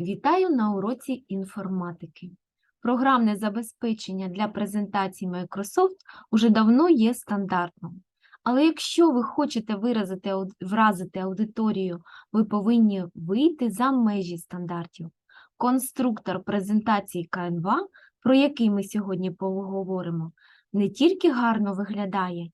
Вітаю на уроці інформатики. Програмне забезпечення для презентацій Microsoft уже давно є стандартом. Але якщо ви хочете виразити, вразити аудиторію, ви повинні вийти за межі стандартів. Конструктор презентації Canva, про який ми сьогодні поговоримо, не тільки гарно виглядає,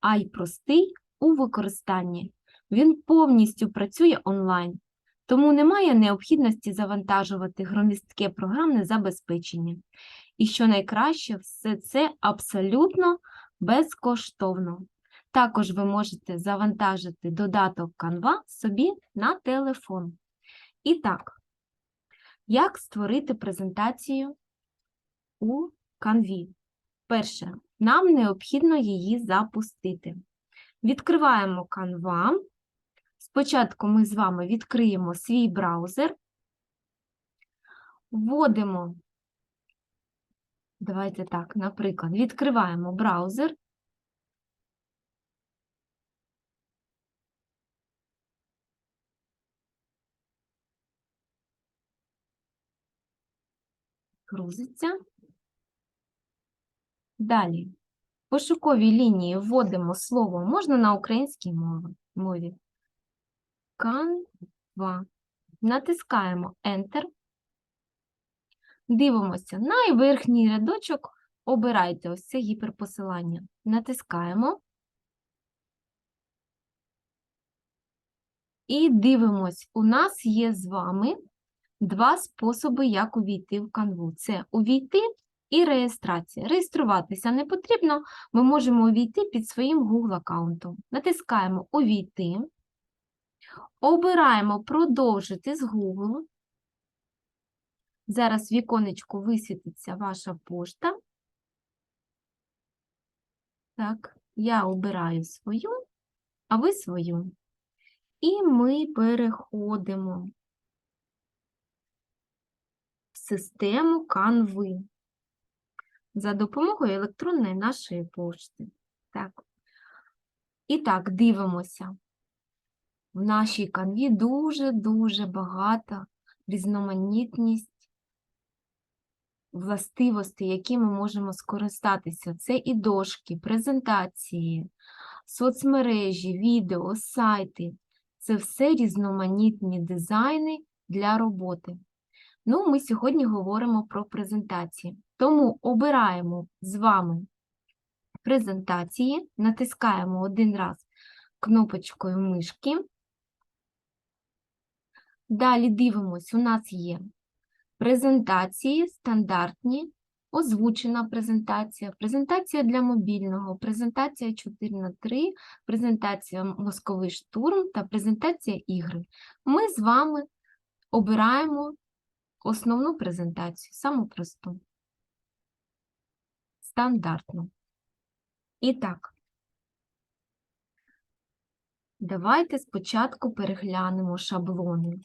а й простий у використанні. Він повністю працює онлайн, тому немає необхідності завантажувати громістке програмне забезпечення. І що найкраще, все це абсолютно безкоштовно. Також ви можете завантажити додаток Canva собі на телефон. І так, як створити презентацію у Canva? Перше, нам необхідно її запустити. Відкриваємо Canva. Спочатку ми з вами відкриємо свій браузер, вводимо, давайте так, наприклад, відкриваємо браузер, грузиться. Далі, в пошуковій лінії вводимо слово, можна на українській мові. Canva. Натискаємо Enter. Дивимося, найверхній рядочок обирайте ось це гіперпосилання. Натискаємо. І дивимось, у нас є з вами два способи, як увійти в Canva. Це увійти і реєстрація. Реєструватися не потрібно, ми можемо увійти під своїм Google аккаунтом. Натискаємо Увійти. Обираємо продовжити з Google. Зараз в віконечку висвітиться ваша пошта. Так, я обираю свою, а ви свою. І ми переходимо в систему Canva за допомогою електронної нашої пошти. Так. І так, дивимося. В нашій канві дуже-дуже багата різноманітність властивостей, які ми можемо скористатися. Це і дошки, презентації, соцмережі, відео, сайти. Це все різноманітні дизайни для роботи. Ну, ми сьогодні говоримо про презентації. Тому обираємо з вами презентації, натискаємо один раз кнопочкою мишки. Далі дивимось, у нас є презентації стандартні, озвучена презентація, презентація для мобільного, презентація 4 на 3, презентація мозковий штурм та презентація ігри. Ми з вами обираємо основну презентацію, саму просту, стандартну. І так, давайте спочатку переглянемо шаблони.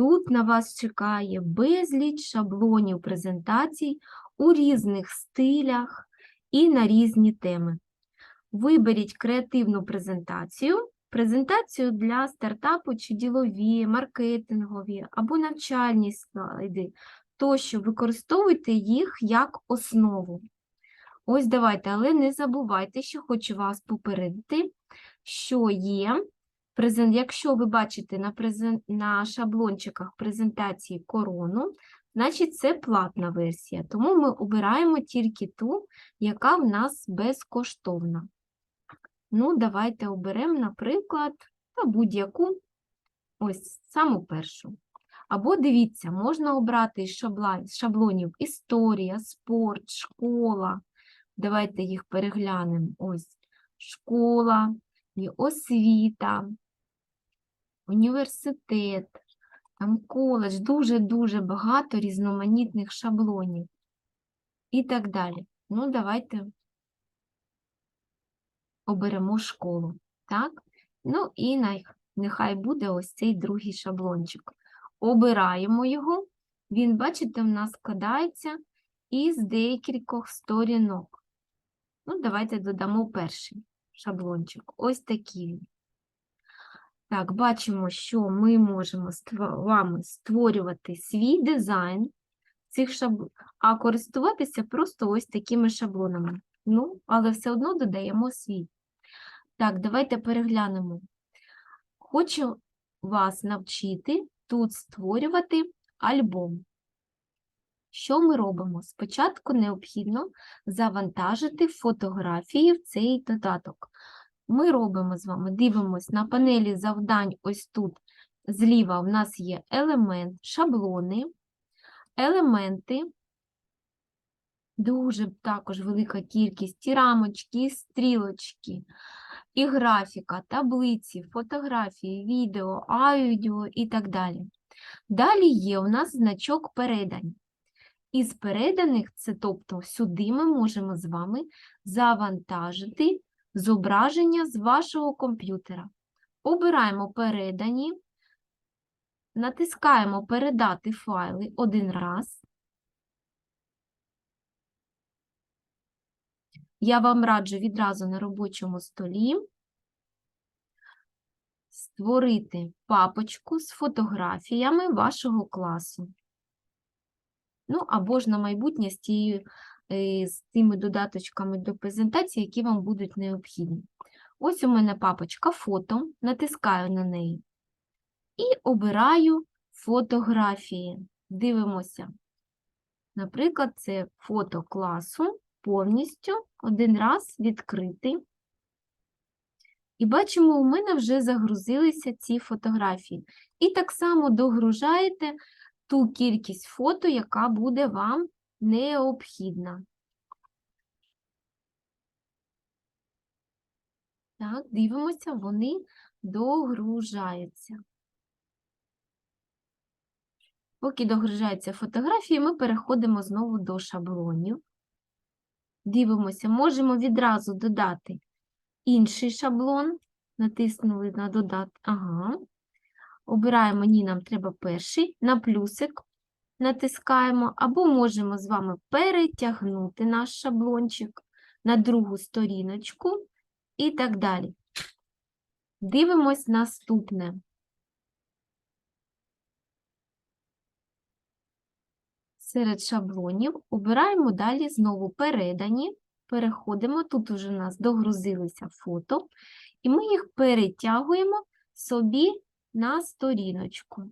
Тут на вас чекає безліч шаблонів презентацій у різних стилях і на різні теми. Виберіть креативну презентацію, презентацію для стартапу чи ділові, маркетингові або навчальні слайди, тощо використовуйте їх як основу. Ось давайте, але не забувайте, що хочу вас попередити, що є презен- Якщо ви бачите на, презен... на шаблончиках презентації корону, значить це платна версія. Тому ми обираємо тільки ту, яка в нас безкоштовна. Ну, давайте оберемо, наприклад, будь-яку, ось саму першу. Або дивіться, можна обрати із шаблонів історія, спорт, школа. Давайте їх переглянемо. Ось школа, і освіта, університет, там коледж, дуже-дуже багато різноманітних шаблонів і так далі. Ну, давайте оберемо школу, так? Ну і нехай буде ось цей другий шаблончик. Обираємо його. Він, бачите, в нас складається із декількох сторінок. Ну, давайте додамо перший шаблончик. Ось такий він. Так, бачимо, що ми можемо з вами створювати свій дизайн цих шаблонів, а користуватися просто ось такими шаблонами. Ну, але все одно додаємо свій. Так, давайте переглянемо. Хочу вас навчити тут створювати альбом. Що ми робимо? Спочатку необхідно завантажити фотографії в цей додаток. Ми робимо з вами, дивимось на панелі завдань, ось тут зліва в нас є елемент, шаблони, елементи, дуже також велика кількість, і рамочки, і стрілочки, і графіка, таблиці, фотографії, відео, аудіо і так далі. Далі є у нас значок передань. Із переданих, це тобто сюди ми можемо з вами завантажити зображення з вашого комп'ютера. Обираємо передані, натискаємо передати файли один раз. Я вам раджу відразу на робочому столі створити папочку з фотографіями вашого класу. Ну, або ж на майбутнє з, тією, з тими додаточками до презентації, які вам будуть необхідні. Ось у мене папочка фото, натискаю на неї і обираю фотографії. Дивимося. Наприклад, це фото класу повністю один раз відкрити. І бачимо, у мене вже загрузилися ці фотографії. І так само догружаєте ту кількість фото, яка буде вам необхідна. Так, дивимося, вони догружаються. Поки догружаються фотографії, ми переходимо знову до шаблонів. Дивимося, можемо відразу додати інший шаблон. Натиснули на додати. Ага. Обираємо, ні, нам треба перший, на плюсик натискаємо, або можемо з вами перетягнути наш шаблончик на другу сторіночку і так далі. Дивимось наступне. Серед шаблонів обираємо далі знову передані, переходимо, тут уже у нас догрузилися фото, і ми їх перетягуємо собі на сторіночку.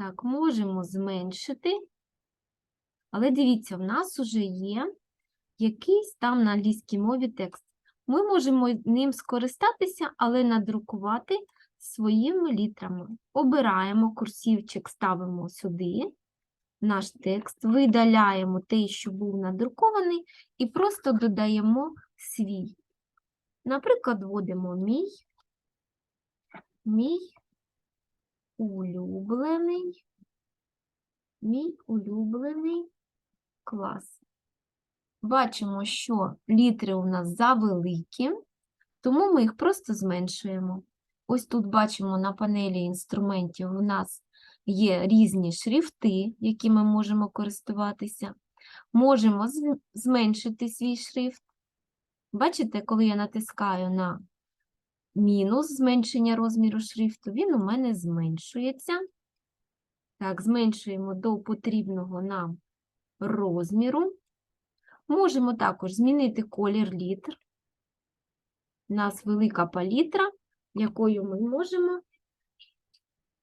Так, можемо зменшити, але дивіться, в нас вже є якийсь там на англійській мові текст. Ми можемо ним скористатися, але надрукувати своїми літрами. Обираємо курсівчик, ставимо сюди наш текст, видаляємо те, що був надрукований, і просто додаємо свій. Наприклад, вводимо мій, мій улюблений, мій улюблений клас. Бачимо, що літри у нас завеликі, тому ми їх просто зменшуємо. Ось тут бачимо на панелі інструментів у нас є різні шрифти, які ми можемо користуватися. Можемо зменшити свій шрифт. Бачите, коли я натискаю на мінус зменшення розміру шрифту, він у мене зменшується. Так, зменшуємо до потрібного нам розміру. Можемо також змінити колір літр. У нас велика палітра, якою ми можемо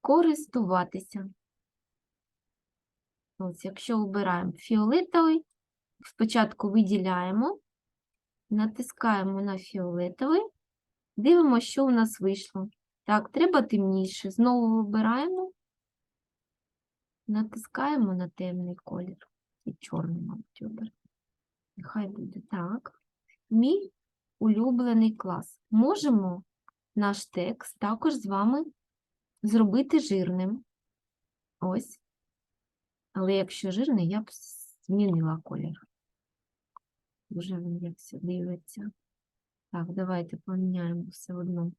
користуватися. Ось, якщо обираємо фіолетовий, спочатку виділяємо, натискаємо на фіолетовий, дивимося, що у нас вийшло. Так, треба темніше. Знову вибираємо, натискаємо на темний колір. І чорний, мабуть, оберемо. Нехай буде так. Мій улюблений клас. Можемо наш текст також з вами зробити жирним. Ось. Але якщо жирний, я б змінила колір. Вже він як все дивиться. Так, давайте поміняємо все одно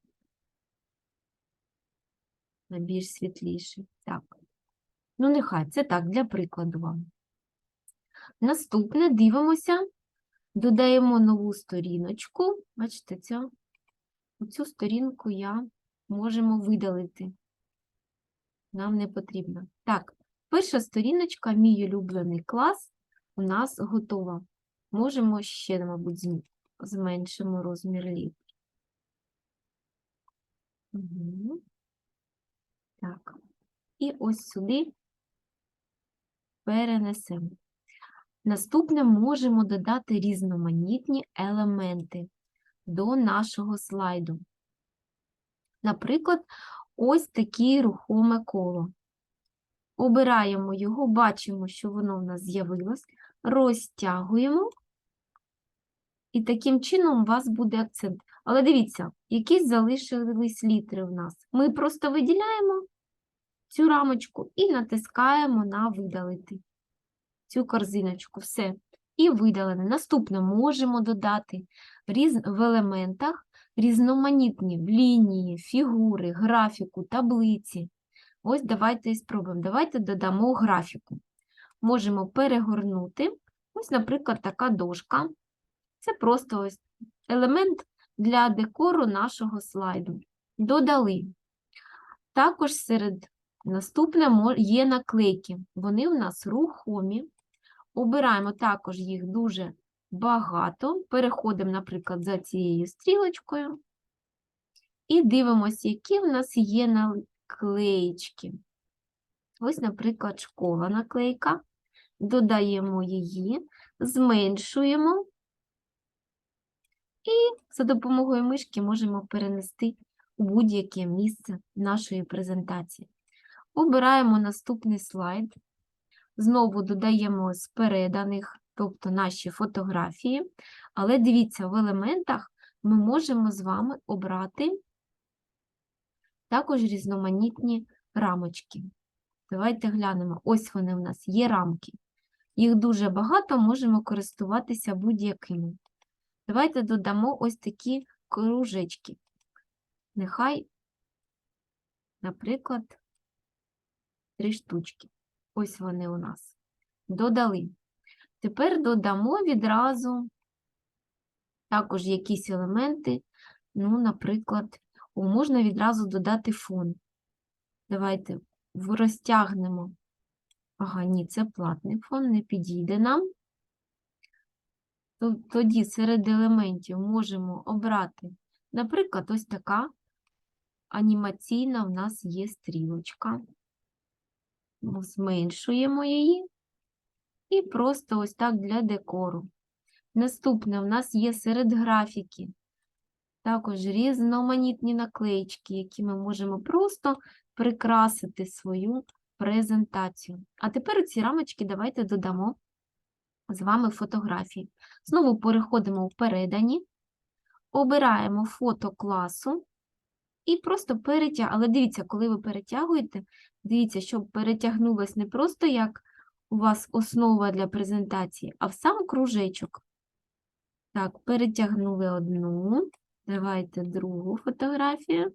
на більш світліший. Так. Ну, нехай, це так, для прикладу вам. Наступне дивимося додаємо нову сторіночку. Бачите, цю, цю сторінку я можемо видалити. Нам не потрібно. Так, перша сторіночка, мій улюблений клас, у нас готова. Можемо ще, мабуть, зм- зменшимо розмір літ. Угу. Так. І ось сюди перенесемо. Наступне можемо додати різноманітні елементи до нашого слайду. Наприклад, ось таке рухоме коло. Обираємо його, бачимо, що воно в нас з'явилось, розтягуємо, і таким чином у вас буде акцент. Але дивіться, якісь залишились літери в нас. Ми просто виділяємо цю рамочку і натискаємо на видалити цю корзиночку. Все. І видалене. Наступне можемо додати в елементах різноманітні лінії, фігури, графіку, таблиці. Ось давайте і спробуємо. Давайте додамо графіку. Можемо перегорнути. Ось, наприклад, така дошка. Це просто ось елемент для декору нашого слайду. Додали. Також серед наступне є наклейки. Вони у нас рухомі. Обираємо також їх дуже багато. Переходимо, наприклад, за цією стрілочкою. І дивимося, які в нас є наклеїчки. Ось, наприклад, школа наклейка. Додаємо її, зменшуємо. І за допомогою мишки можемо перенести у будь-яке місце нашої презентації. Обираємо наступний слайд. Знову додаємо з переданих, тобто наші фотографії. Але дивіться, в елементах ми можемо з вами обрати також різноманітні рамочки. Давайте глянемо. Ось вони в нас є рамки. Їх дуже багато, можемо користуватися будь-якими. Давайте додамо ось такі кружечки. Нехай, наприклад, три штучки. Ось вони у нас. Додали. Тепер додамо відразу також якісь елементи. Ну, наприклад, можна відразу додати фон. Давайте розтягнемо. Ага, ні, це платний фон, не підійде нам. То- Тоді серед елементів можемо обрати, наприклад, ось така анімаційна в нас є стрілочка. Зменшуємо її і просто ось так для декору. Наступне в нас є серед графіки. Також різноманітні наклеїчки, які ми можемо просто прикрасити свою презентацію. А тепер у ці рамочки давайте додамо з вами фотографії. Знову переходимо в передані, обираємо фото класу і просто перетягуємо. Але дивіться, коли ви перетягуєте, дивіться, щоб перетягнулось не просто як у вас основа для презентації, а в сам кружечок. Так, перетягнули одну. Давайте другу фотографію.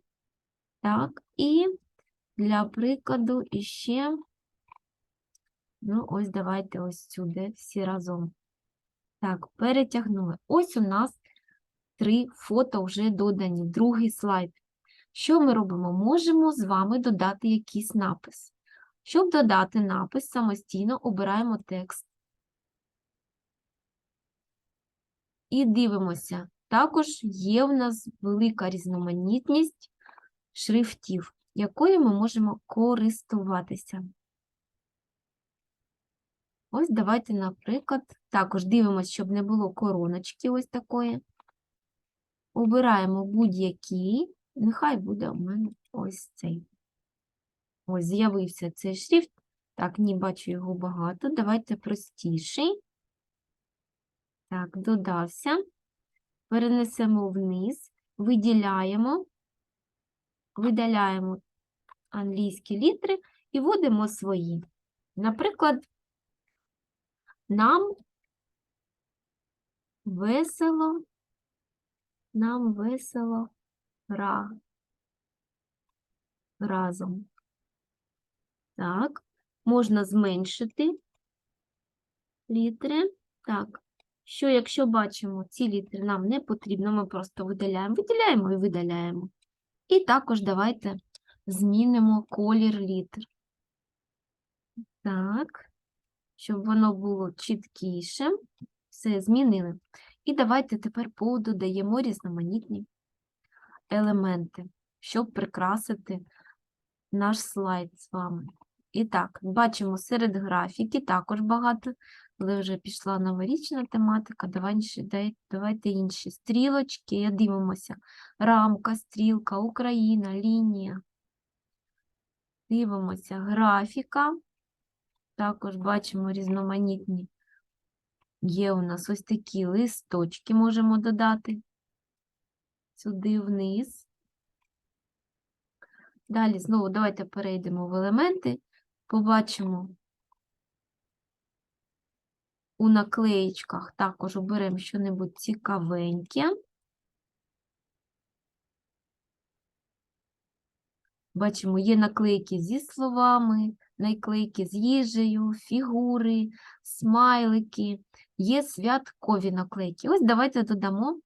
Так, і для прикладу іще, ну, ось давайте ось сюди всі разом. Так, перетягнули. Ось у нас три фото вже додані, другий слайд. Що ми робимо? Можемо з вами додати якийсь напис. Щоб додати напис, самостійно обираємо текст. І дивимося. Також є в нас велика різноманітність шрифтів, якою ми можемо користуватися. Ось давайте, наприклад, також дивимося, щоб не було короночки ось такої. Обираємо будь-який, нехай буде у мене ось цей. Ось з'явився цей шрифт. Так, ні, бачу його багато. Давайте простіший. Так, додався. Перенесемо вниз, виділяємо, видаляємо англійські літери і вводимо свої. Наприклад, нам весело, нам весело ра, разом. Так, можна зменшити літери. Так, що якщо бачимо, ці літери нам не потрібно, ми просто видаляємо, виділяємо і видаляємо. І також давайте змінимо колір літер. Так, щоб воно було чіткіше. Все, змінили. І давайте тепер додаємо різноманітні елементи, щоб прикрасити наш слайд з вами. І так, бачимо серед графіки також багато, але вже пішла новорічна тематика. Давайте, інші стрілочки, дивимося. Рамка, стрілка, Україна, лінія. Дивимося, графіка. Також бачимо різноманітні. Є у нас ось такі листочки, можемо додати сюди вниз. Далі знову давайте перейдемо в елементи, побачимо у наклеєчках також оберемо щось цікавеньке. Бачимо, є наклейки зі словами, наклейки з їжею, фігури, смайлики, є святкові наклейки. Ось давайте додамо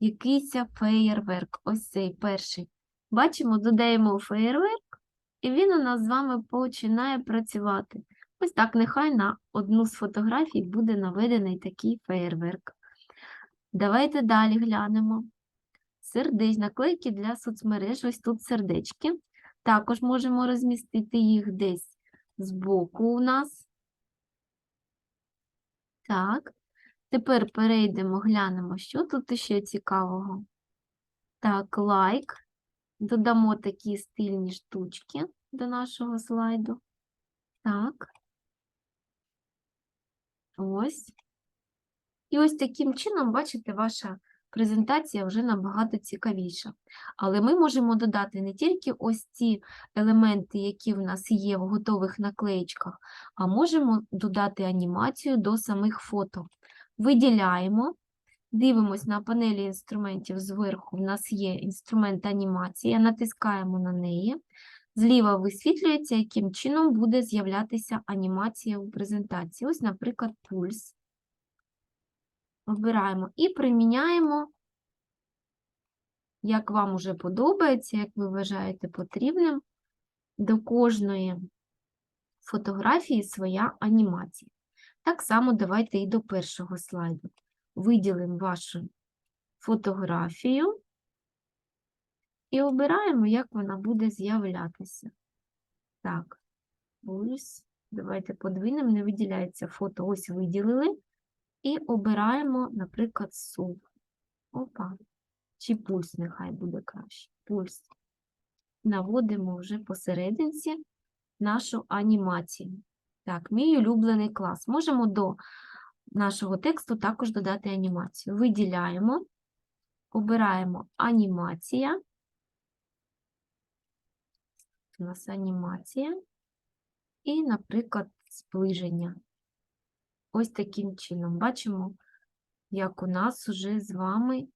якийсь феєрверк. Ось цей перший. Бачимо, додаємо феєрверк, і він у нас з вами починає працювати. Ось так, нехай на одну з фотографій буде наведений такий феєрверк. Давайте далі глянемо. Сердець, наклейки для соцмереж, ось тут сердечки. Також можемо розмістити їх десь збоку у нас. Так, тепер перейдемо, глянемо, що тут ще цікавого. Так, лайк. Додамо такі стильні штучки до нашого слайду. Так. Ось. І ось таким чином, бачите, ваша презентація вже набагато цікавіша. Але ми можемо додати не тільки ось ці елементи, які в нас є в готових наклеєчках, а можемо додати анімацію до самих фото. Виділяємо, дивимось на панелі інструментів зверху, в нас є інструмент анімація, натискаємо на неї. Зліва висвітлюється, яким чином буде з'являтися анімація у презентації. Ось, наприклад, пульс. Обираємо і приміняємо, як вам уже подобається, як ви вважаєте потрібним, до кожної фотографії своя анімація. Так само давайте і до першого слайду. Виділимо вашу фотографію і обираємо, як вона буде з'являтися. Так, ось, давайте подвинемо, не виділяється фото, ось виділили. І обираємо, наприклад, суп. Опа. Чи пульс нехай буде краще. Пульс. Наводимо вже посерединці нашу анімацію. Так, мій улюблений клас. Можемо до нашого тексту також додати анімацію. Виділяємо, обираємо анімація. У нас анімація. І, наприклад, сближення. Ось таким чином. Бачимо, як у нас уже з вами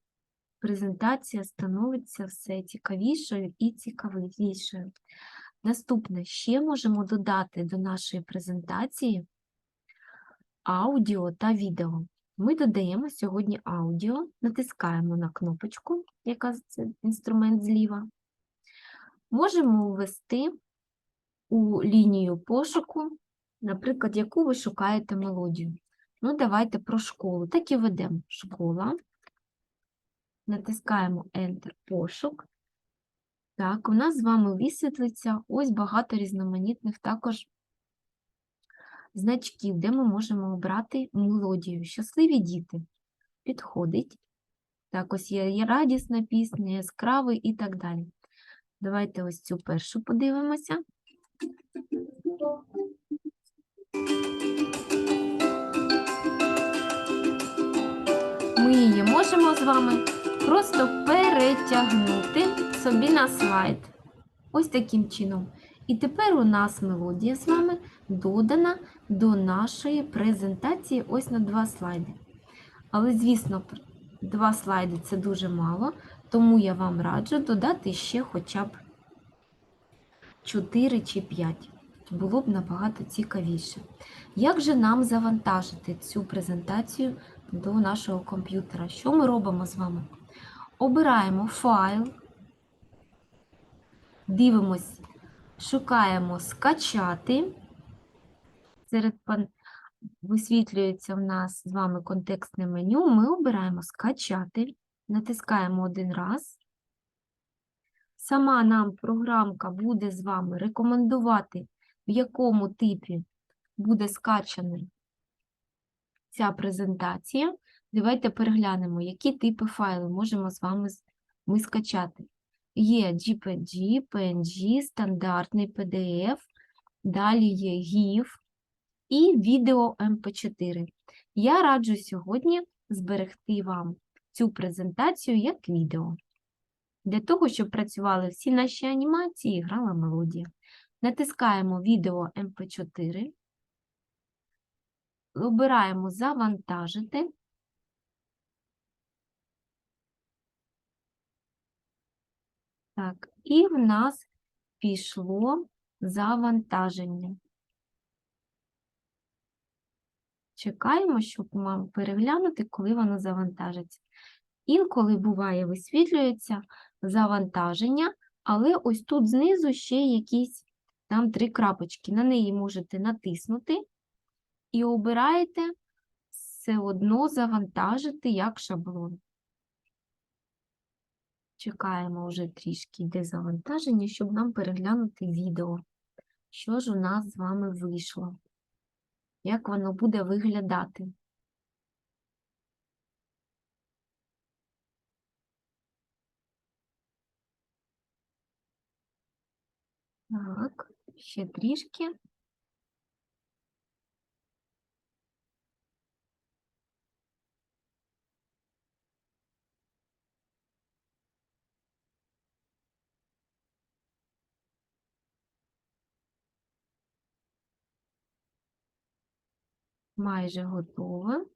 презентація становиться все цікавішою і цікавішою. Наступне, ще можемо додати до нашої презентації аудіо та відео. Ми додаємо сьогодні аудіо, натискаємо на кнопочку, яка це інструмент зліва. Можемо ввести у лінію пошуку наприклад, яку ви шукаєте мелодію. Ну, давайте про школу. Так і ведемо школа. Натискаємо Enter пошук. Так, у нас з вами висвітлиться ось багато різноманітних також значків, де ми можемо обрати мелодію. Щасливі діти. Підходить. Так, ось є, радісна пісня, яскравий і так далі. Давайте ось цю першу подивимося. Ми її можемо з вами просто перетягнути собі на слайд. Ось таким чином. І тепер у нас мелодія з вами додана до нашої презентації ось на два слайди. Але, звісно, два слайди це дуже мало, тому я вам раджу додати ще хоча б 4 чи 5 було б набагато цікавіше. Як же нам завантажити цю презентацію до нашого комп'ютера. Що ми робимо з вами? Обираємо файл, дивимось, шукаємо скачати. Серед висвітлюється в нас з вами контекстне меню. Ми обираємо скачати, натискаємо один раз. Сама нам програмка буде з вами рекомендувати, в якому типі буде скачана ця презентація. Давайте переглянемо, які типи файлів можемо з вами ми скачати. Є JPG, PNG, стандартний PDF, далі є GIF і відео MP4. Я раджу сьогодні зберегти вам цю презентацію як відео, для того, щоб працювали всі наші анімації і грала мелодія. Натискаємо відео MP4, обираємо завантажити. Так, і в нас пішло завантаження. Чекаємо, щоб вам переглянути, коли воно завантажиться. Інколи буває, висвітлюється завантаження, але ось тут знизу ще якісь там три крапочки. На неї можете натиснути і обираєте все одно завантажити як шаблон. Чекаємо вже трішки йде завантаження, щоб нам переглянути відео. Що ж у нас з вами вийшло? Як воно буде виглядати? Так, ще трішки. Майже готове.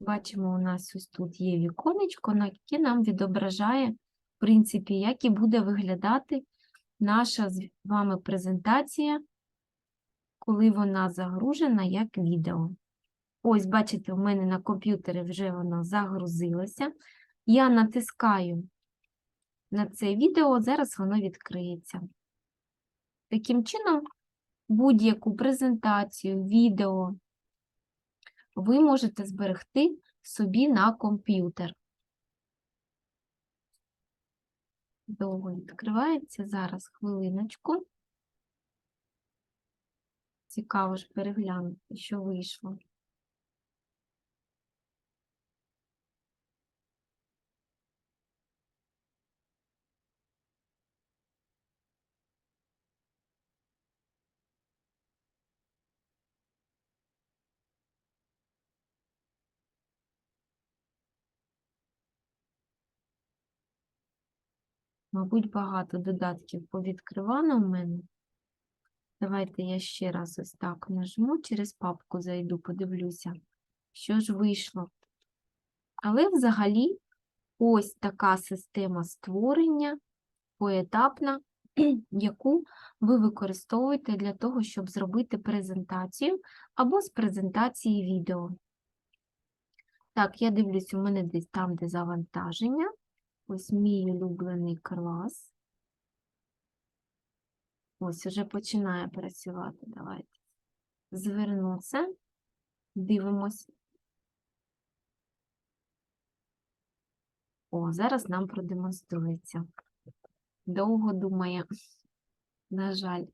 Бачимо, у нас ось тут є віконечко, на яке нам відображає, принципі, як і буде виглядати наша з вами презентація, коли вона загружена як відео. Ось, бачите, у мене на комп'ютері вже воно загрузилося. Я натискаю на це відео, зараз воно відкриється. Таким чином, будь-яку презентацію, відео ви можете зберегти собі на комп'ютер. Довго відкривається. Зараз хвилиночку. Цікаво ж переглянути, що вийшло. Мабуть, багато додатків повідкривано в мене. Давайте я ще раз ось так нажму, через папку зайду, подивлюся, що ж вийшло. Але взагалі ось така система створення поетапна, яку ви використовуєте для того, щоб зробити презентацію або з презентації відео. Так, я дивлюсь, у мене десь там, де завантаження. Ось мій улюблений клас. Ось уже починає працювати. Давайте. Звернуться, дивимось. О, зараз нам продемонструється. Довго думає, на жаль.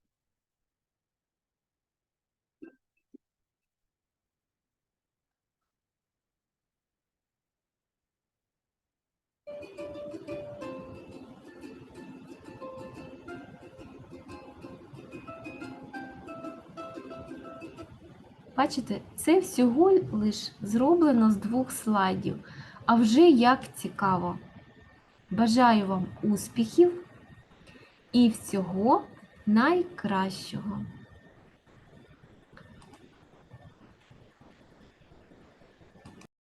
Бачите, це всього лиш зроблено з двох слайдів. А вже як цікаво. Бажаю вам успіхів і всього найкращого!